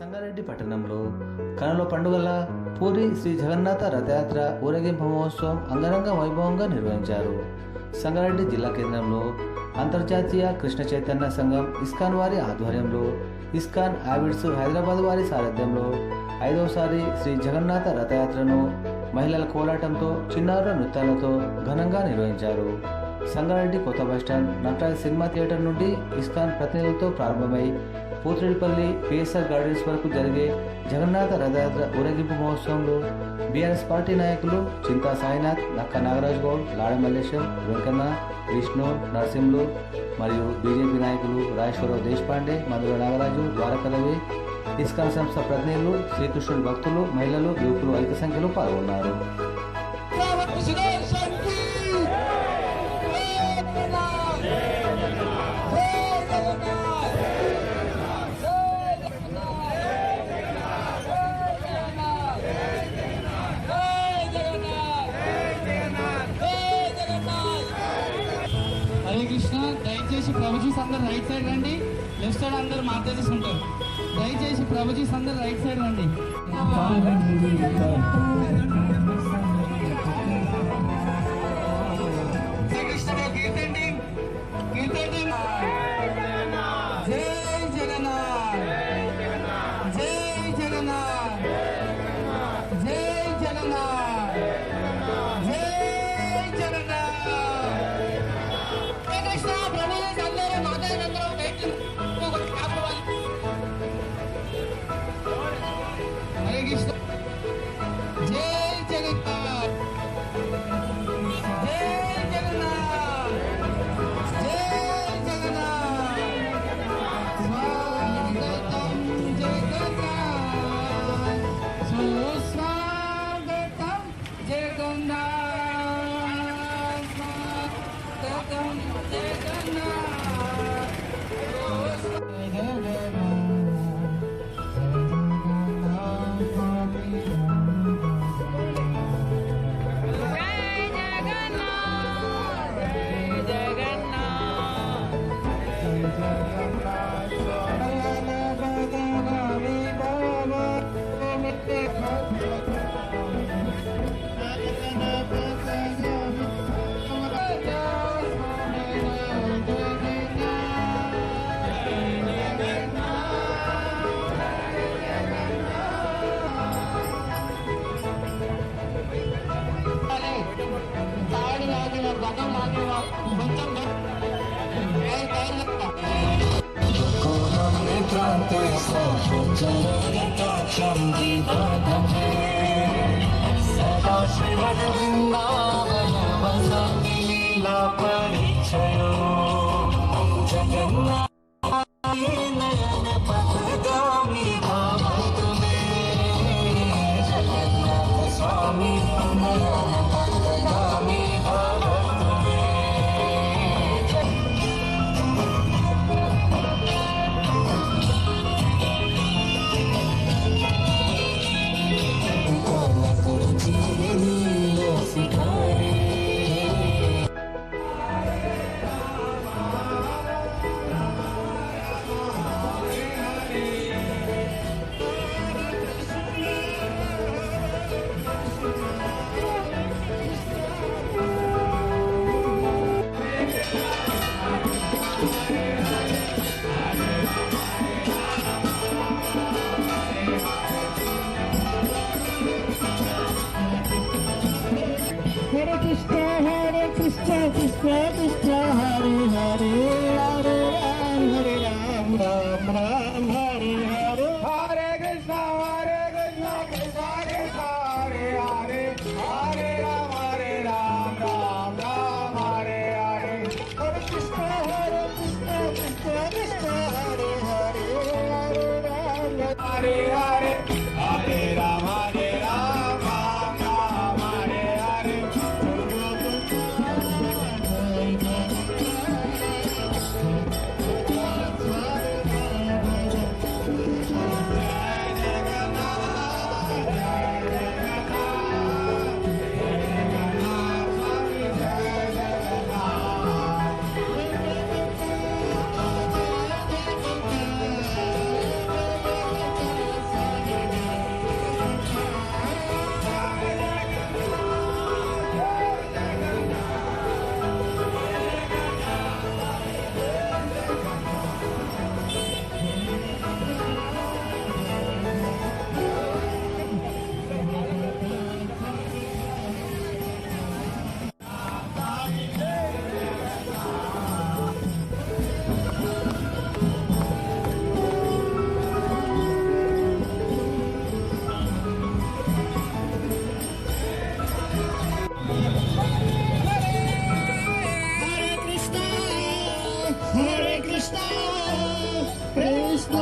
సంగారెడ్డి పట్టణంలో కనుల పండుగల పూరి శ్రీ జగన్నాథ రథయాత్ర ఊరేగింపు మహోత్సవం అంగరంగ వైభవంగా నిర్వహించారు. సంగారెడ్డి జిల్లా కేంద్రంలో అంతర్జాతీయ కృష్ణ చైతన్య సంఘం ఇస్కాన్ వారి ఆధ్వర్యంలో ఇస్కాన్ ఆవిడ్స్ హైదరాబాద్ వారి సారథ్యంలో ఐదవసారి శ్రీ జగన్నాథ రథయాత్రను మహిళల కోలాటంతో చిన్నారుల నృత్యాలతో ఘనంగా నిర్వహించారు. సంగారెడ్డి కొత్త bus stand Nataraj cinema theatre నుండి ఇస్కాన్ ప్రతినిధులతో ప్రారంభమై పోతిరెడ్డిపల్లి పిఎస్ఆర్ గార్డెన్స్ వరకు జరిగే జగన్నాథ రథయాత్ర ఊరేగింపు మహోత్సవంలో బీఆర్ఎస్ పార్టీ నాయకులు చింతా సాయినాథ్ నక్క నాగరాజ్ గౌడ్ లాడ మల్లేశం వెంకన్న విష్ణు నరసింహులు మరియు బీజేపీ నాయకులు రాజేశ్వరరావు దేశపాండే మధుర నాగరాజు ద్వారకరవి ఇస్కాన్ సంస్థ ప్రతినిధులు శ్రీకృష్ణుడు భక్తులు మహిళలు యువకులు అధిక సంఖ్యలో పాల్గొన్నారు. హరే కృష్ణ దయచేసి ప్రభుజీస్ అందరు రైట్ సైడ్ రండి. లెఫ్ట్ సైడ్ అందరు మాతాజీస్ ఉంటారు. దయచేసి ప్రభుజీస్ అందరు రైట్ సైడ్ రండి. జై జగన్నాథ్. జై జగన్నాథ్. హరే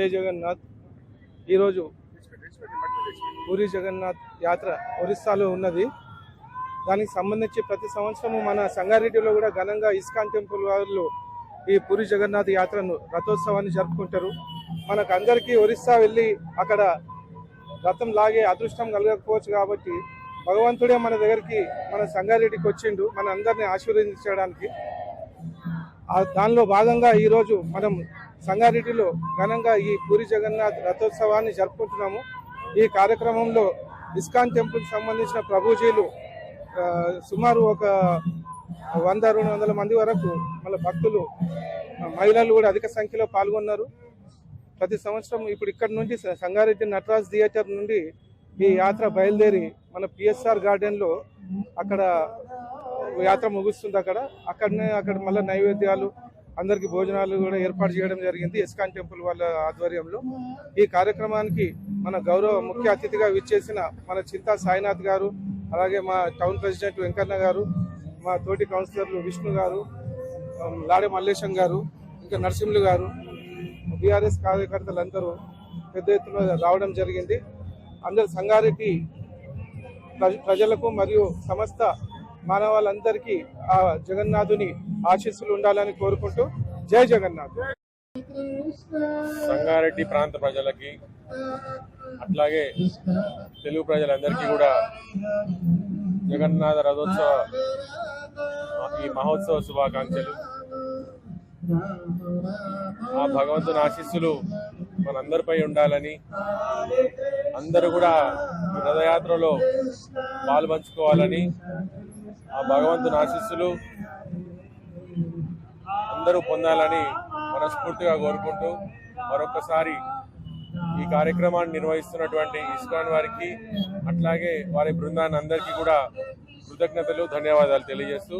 జై జగన్నాథ్. ఈరోజు పూరి జగన్నాథ్ యాత్ర ఒరిస్సాలో ఉన్నది. దానికి సంబంధించి ప్రతి సంవత్సరము మన సంగారెడ్డిలో కూడా ఘనంగా ఇస్కాన్ టెంపుల్ వాళ్ళు ఈ పూరి జగన్నాథ్ యాత్రను రథోత్సవాన్ని జరుపుకుంటారు. మనకు అందరికీ ఒరిస్సా వెళ్ళి అక్కడ రథం లాగే అదృష్టం కలగకపోవచ్చు కాబట్టి భగవంతుడే మన దగ్గరికి మన సంగారెడ్డికి వచ్చిండు. మన అందరిని ఆశీర్వదించడానికి. దానిలో భాగంగా ఈరోజు మనం సంగారెడ్డిలో ఘనంగా ఈ పూరి జగన్నాథ్ రథోత్సవాన్ని జరుపుకుంటున్నాము. ఈ కార్యక్రమంలో ఇస్కాన్ టెంపుల్ సంబంధించిన ప్రభుజీలు సుమారు ఒక వంద రెండు వందల మంది వరకు మన భక్తులు మహిళలు కూడా అధిక సంఖ్యలో పాల్గొన్నారు. ప్రతి సంవత్సరం ఇప్పుడు ఇక్కడ నుండి సంగారెడ్డి నటరాజ్ థియేటర్ నుండి ఈ యాత్ర బయలుదేరి మన పిఎస్ఆర్ గార్డెన్లో అక్కడ యాత్ర ముగుస్తుంది అక్కడ. అక్కడనే అక్కడ మళ్ళీ నైవేద్యాలు అందరికి భోజనాలు కూడా ఏర్పాటు చేయడం జరిగింది. ఇస్కాన్ టెంపుల్ వాళ్ళ ఆధ్వర్యంలో. ఈ కార్యక్రమానికి మన గౌరవ ముఖ్య అతిథిగా విచ్చేసిన మన చింతా సాయినాథ్ గారు అలాగే మా టౌన్ ప్రెసిడెంట్ వెంకన్న గారు మా తోటి కౌన్సిలర్లు విష్ణు గారు లాడే మల్లేశం గారు ఇంకా నరసింహులు గారు బీఆర్ఎస్ కార్యకర్తలు అందరూ పెద్ద ఎత్తున రావడం జరిగింది. అందరు సంగారెడ్డి ప్రజ- ప్రజలకు మరియు సమస్త మానవాళ్ళందరికీ ఆ జగన్నాథుని ఆశీస్సులు ఉండాలని కోరుకుంటూ జై జగన్నాథ్. సంగారెడ్డి ప్రాంత ప్రజలకి అట్లాగే తెలుగు ప్రజలందరికీ కూడా జగన్నాథ రథోత్సవ ఈ మహోత్సవ శుభాకాంక్షలు. ఆ భగవంతుని ఆశీస్సులు మనందరిపై ఉండాలని అందరూ కూడా రథయాత్రలో రథయాత్రలో పాల్పంచుకోవాలని ఆ భగవంతుని ఆశీస్సులు అందరూ పొందాలని మనస్ఫూర్తిగా కోరుకుంటూ మరొకసారి ఈ కార్యక్రమాన్ని నిర్వహిస్తున్నటువంటి ఇస్కాన్ వారికి అట్లాగే వారి బృందాన్ని అందరికీ కూడా కృతజ్ఞతలు ధన్యవాదాలు తెలియజేస్తూ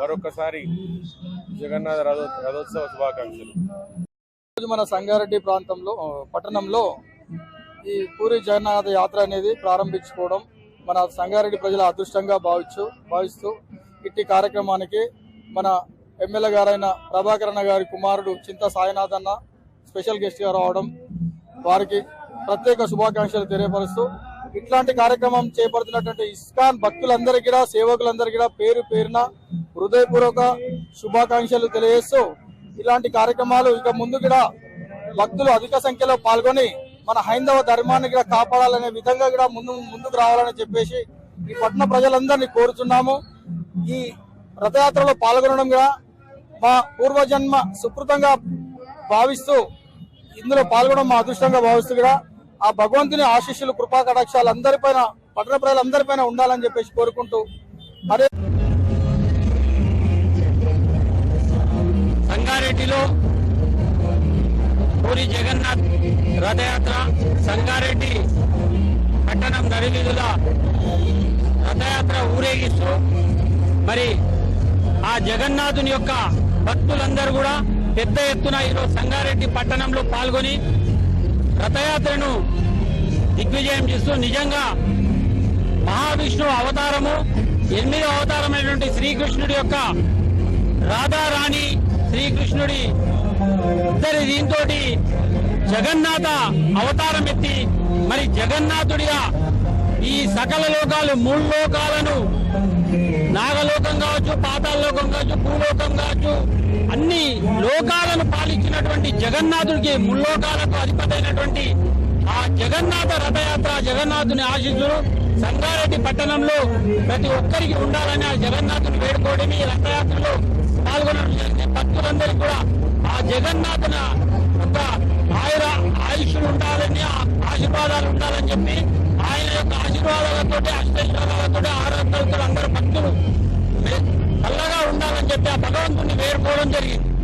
మరొకసారి జగన్నాథ రథో రథోత్సవ శుభాకాంక్షలు. ఈరోజు మన సంగారెడ్డి ప్రాంతంలో పట్టణంలో ఈ పూరి జగన్నాథ యాత్ర అనేది ప్రారంభించుకోవడం మన సంగారెడ్డి ప్రజల అదృష్టంగా భావించు భావిస్తూ ఇట్టి కార్యక్రమానికి మన ఎమ్మెల్యే గారైన ప్రభాకరణ గారి కుమారుడు చింత సాయినాథ్ అన్న స్పెషల్ గెస్ట్గా రావడం వారికి ప్రత్యేక శుభాకాంక్షలు తెలియపరుస్తూ ఇట్లాంటి కార్యక్రమం చేపడుతున్నటువంటి ఇస్కాన్ భక్తులందరికీ కూడా సేవకులందరికీ కూడా పేరు పేరున హృదయపూర్వక శుభాకాంక్షలు తెలియజేస్తూ ఇలాంటి కార్యక్రమాలు ఇక ముందు కూడా భక్తులు అధిక సంఖ్యలో పాల్గొని మన హైందవ ధర్మాన్ని కూడా కాపాడాలనే విధంగా కూడా ముందు ముందుకు రావాలని చెప్పేసి ఈ పట్టణ ప్రజలందరినీ కోరుతున్నాము. ఈ రథయాత్రలో పాల్గొనడం కూడా మా పూర్వజన్మ సుకృతంగా భావిస్తూ ఇందులో పాల్గొనడం మా అదృష్టంగా భావిస్తూ కూడా ఆ భగవంతుని ఆశీస్సులు కృపా కటాక్షాలు అందరిపైన పట్టణ ప్రజలందరిపైన ఉండాలని చెప్పేసి కోరుకుంటూ అదే సంగారెడ్డిలో పూరి జగన్నాథ్ రథయాత్ర సంగారెడ్డి పట్టణం నడివీధుల రథయాత్ర ఊరేగిస్తూ మరి ఆ జగన్నాథుని యొక్క భక్తులందరూ కూడా పెద్ద ఎత్తున ఈరోజు సంగారెడ్డి పట్టణంలో పాల్గొని రథయాత్రను దిగ్విజయం చేస్తూ నిజంగా మహావిష్ణువు అవతారము ఎనిమిదో అవతారమైనటువంటి శ్రీకృష్ణుడి యొక్క రాధారాణి శ్రీకృష్ణుడి ఇద్దరి దీంతో జగన్నాథ అవతారం ఎత్తి మరి జగన్నాథుడిగా ఈ సకల లోకాలు మూడు లోకాలను నాగలోకం కావచ్చు పాతాళలోకం కావచ్చు భూలోకం కావచ్చు అన్ని లోకాలను పాలించినటువంటి జగన్నాథుడికి ముల్లోకాలకు అధిపతైనటువంటి ఆ జగన్నాథ రథయాత్ర జగన్నాథుని ఆశీస్సులు సంగారెడ్డి పట్టణంలో ప్రతి ఒక్కరికి ఉండాలని ఆ జగన్నాథుని వేడుకోవడం ఈ రథయాత్రలో పాల్గొనడం జరిగింది. భక్తులందరికీ కూడా ఆ జగన్నాథున ఒక ఆయన ఆయుష్లు ఉండాలని ఆ ఆశీర్వాదాలు ఉండాలని చెప్పి ఆయన యొక్క ఆశీర్వాదాలతో అష్టైశ్వర్యాలతో ఆరోగ్యాలతో అందరూ భక్తులు. చల్లగా ఉండాలని చెప్పి ఆ భగవంతుని వేరుకోవడం జరిగింది.